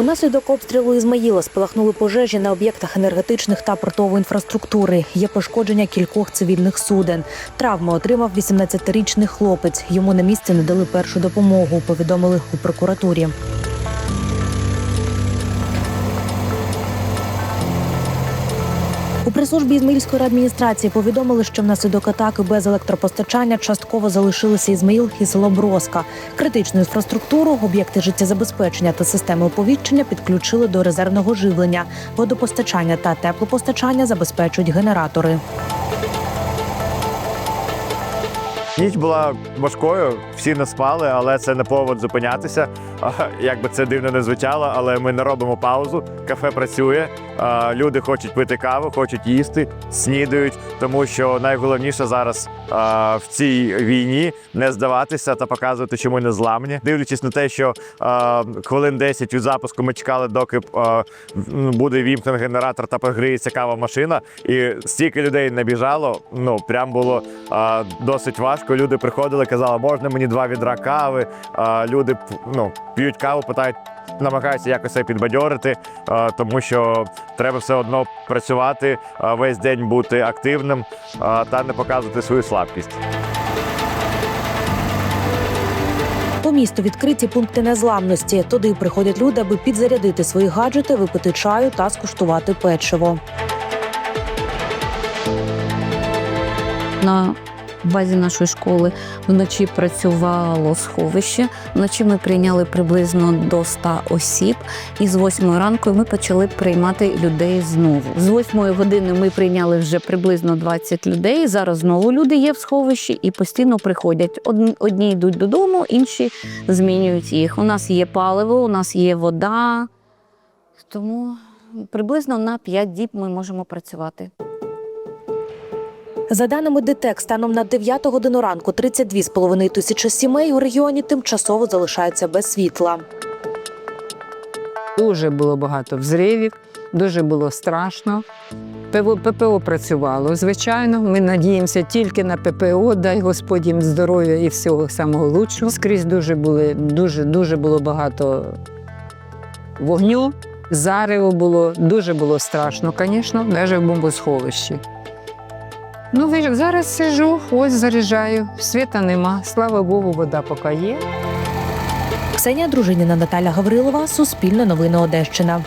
Унаслідок обстрілу Ізмаїла спалахнули пожежі на об'єктах енергетичних та портової інфраструктури. Є пошкодження кількох цивільних суден. Травму отримав 18-річний хлопець. Йому на місці надали першу допомогу. Повідомили у прокуратурі. У прес-службі Ізмаїльської адміністрації повідомили, що внаслідок атаки без електропостачання частково залишилися Ізмаїл і село Броска. Критичну інфраструктуру, об'єкти життєзабезпечення та системи оповіщення підключили до резервного живлення. Водопостачання та теплопостачання забезпечують генератори. Ніч була важкою, всі не спали, але це не повод зупинятися. Як би це дивно не звучало, але ми не робимо паузу. Кафе працює, люди хочуть пити каву, хочуть їсти, снідають, тому що найголовніше зараз в цій війні не здаватися та показувати, що ми не зламні. Дивлячись на те, що хвилин 10 від запуску ми чекали, доки буде вімкнений генератор та прогріється кава машина, і стільки людей набіжало. Ну прям було досить важко. Люди приходили, казали, можна мені два відра кави. А, люди ну, п'ють каву, питають, намагаються якось себе підбадьорити, а, тому що треба все одно працювати, а, весь день бути активним а, та не показувати свою слабкість. По місту відкриті пункти незламності. Туди приходять люди, аби підзарядити свої гаджети, випити чаю та скуштувати печиво. На базі нашої школи вночі працювало сховище. Вночі ми прийняли приблизно до 100 осіб, і з 8 ранку ми почали приймати людей знову. З 8 години ми прийняли вже приблизно 20 людей. Зараз знову люди є в сховищі і постійно приходять. Одні йдуть додому, інші змінюють їх. У нас є паливо, у нас є вода. Тому приблизно на 5 діб ми можемо працювати. За даними ДТЕК, станом на 9 годину ранку 32,5 тисячі сімей у регіоні тимчасово залишаються без світла. Дуже було багато взривів, дуже було страшно. ППО працювало. Звичайно, ми надіємося тільки на ППО, дай Господь їм здоров'я і всього самого лучшого. Скрізь дуже були, дуже, дуже було багато вогню, зареву було, дуже було страшно, звісно, навіть в бомбосховищі. Ну, ви- зараз сижу, ось заряджаю, світа нема. Слава Богу, вода поки є. Ксенія Дружиніна, Наталя Гаврилова, Суспільне новини Одещина.